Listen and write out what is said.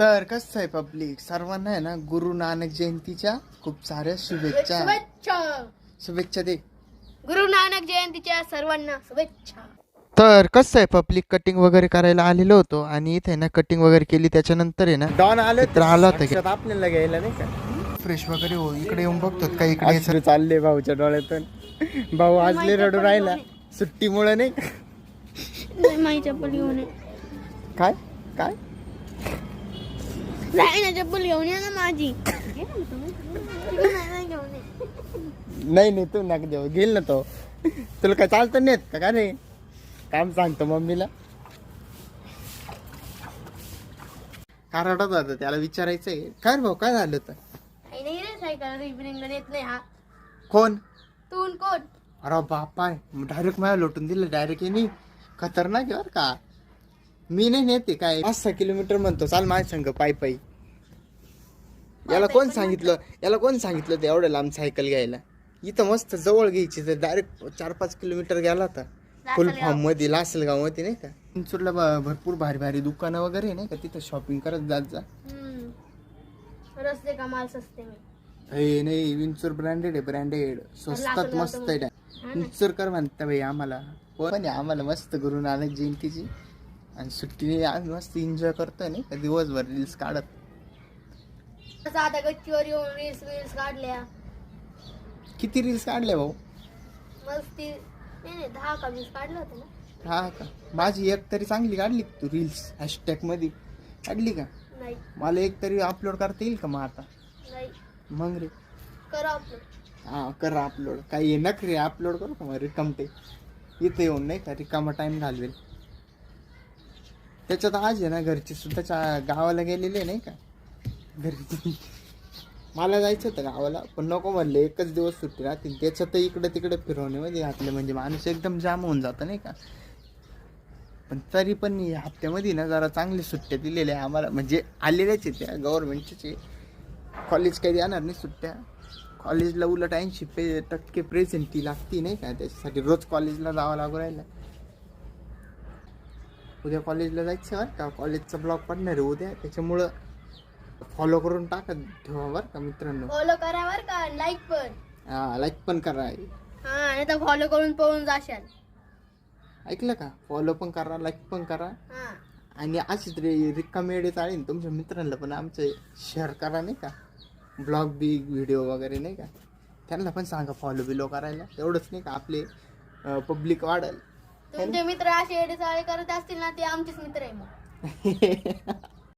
तर कसं आहे पब्लिक सर्वांना आहे ना गुरु नानक जयंतीच्या खूप साऱ्या शुभेच्छा. शुभेच्छा. शुभेच्छा दे. गुरु नानक जयंतीच्या सर्वांना शुभेच्छा. तर कसं आहे पब्लिक कटिंग वगैरे करायला आलेलो होतो आणि इथे ना कटिंग वगैरे केली त्याच्यानंतर आहे ना डॉन आले तर आला होता आपल्याला घ्यायला नाही का? फ्रेश वगैरे हो इकडे येऊन बघतो का इकडे सर चालले भाऊच्या डोळ्यातून. भाऊ आजले रडू राहिला. सुट्टीमुळे नाही का? माझी चप्पल घेऊन ये काय? काय? नाही ना चप्पल घेऊन ये ना माझी. नाही नाही नाही तू नका देऊ. घेईल ना तो. तुला काय चालतं नाहीत का का रे काम सांगतो मम्मीला. का रडत होता त्याला विचारायचंय. काय रे भाऊ काय झालं होतं? काही नाही रे सायकल रिपेरिंग येत नाही हा. कोण? तू न कोण? अरे बापाय डायरेक्ट मला लोटून दिलं डायरेक्ट येणे खतरनाक आहे बरं का. मी नाही नेते काय. पाच सहा किलोमीटर म्हणतो चाल माझ्या संग पायी पायी याला कोण सांगितलं? याला कोण सांगितलं ते एवढं लांब सायकल घ्यायला? इथं मस्त जवळ घ्यायची तर डायरेक्ट चार पाच किलोमीटर गेला होता. फुल फॉर्ममध्ये लासलगावमध्ये नाही का? चिंचूरला भरपूर भारी भारी दुकानं वगैरे आहे नाही का? तिथं शॉपिंग करत जात जा. हम्म. रस्ते का माल सस्ते में. हे नाही विंचूर ब्रँडेड आहे ब्रँडेड स्वस्तात मस्त आहे. विंचूर कर म्हणता भाई आम्हाला. पण आम्हाला मस्त गुरु नानक जयंतीची आणि सुट्टीने आम्ही मस्त एन्जॉय करतोय नाही का? दिवसभर रील्स काढत. आता गच्चीवर येऊन रील्स रील्स काढल्या. किती रील्स काढले भाऊ? मस्ती. नाही नाही दहा का वीस काढलं होतं ना. हा का? माझी एक तरी चांगली काढली का तू रील्स हॅशटॅगमध्ये काढली का? नाही. मला एक तरी अपलोड करता येईल का मग आता? नाही. मग रे. करा आपलं हा कर अपलोड काही नखरे अपलोड करू का मग रिकामटे इथे येऊन नाही का रिकामा टाइम घालवेल. त्याच्यात आज आहे ना घरचे सुद्धा चा- गावाला गेलेले नाही का? घरी मला जायचं होतं गावाला पण नको म्हणले एकच दिवस सुट्टी राहतील. त्याच्यात इकडे तिकडे फिरवण्यामध्ये घातले म्हणजे, म्हणजे माणूस एकदम जाम होऊन जातं नाही का? पण तरी पण या हप्त्यामध्ये ना जरा चांगली सुट्ट्या दिलेल्या आहे आम्हाला. म्हणजे आलेल्याच आहे त्या गव्हर्नमेंटचे कॉलेज काही देणार नाही सुट्ट्या. कॉलेजला उलट ऐंशी पे टक्के प्रेझेंटी लागती नाही का? त्याच्यासाठी रोज कॉलेजला जावं लागू राहिलं. उद्या कॉलेजला जायचं का? कॉलेजचा ब्लॉक पडणार आहे उद्या. त्याच्यामुळं फॉलो करून टाकत ठेवा बरं का मित्रांनो? फॉलो करा बर का? लाईक पण. हा लाईक पण करा. हा नाही तर फॉलो करून पळून जाशाल. ऐकलं का? फॉलो पण करा लाईक पण करा. हा. आणि अशीच रे रिकामे वेळे चालेल तुमच्या मित्रांना पण आमचं शेअर करा नाही का? ब्लॉग बिग व्हिडिओ वगैरे नाही का? त्यांना पण सांगा फॉलो बिलो करायला. तेवढंच नाही का? आपले पब्लिक वाढेल. तुमचे मित्र असे एडे चाळे करत असतील ना ते आमचेच मित्र आहे मग.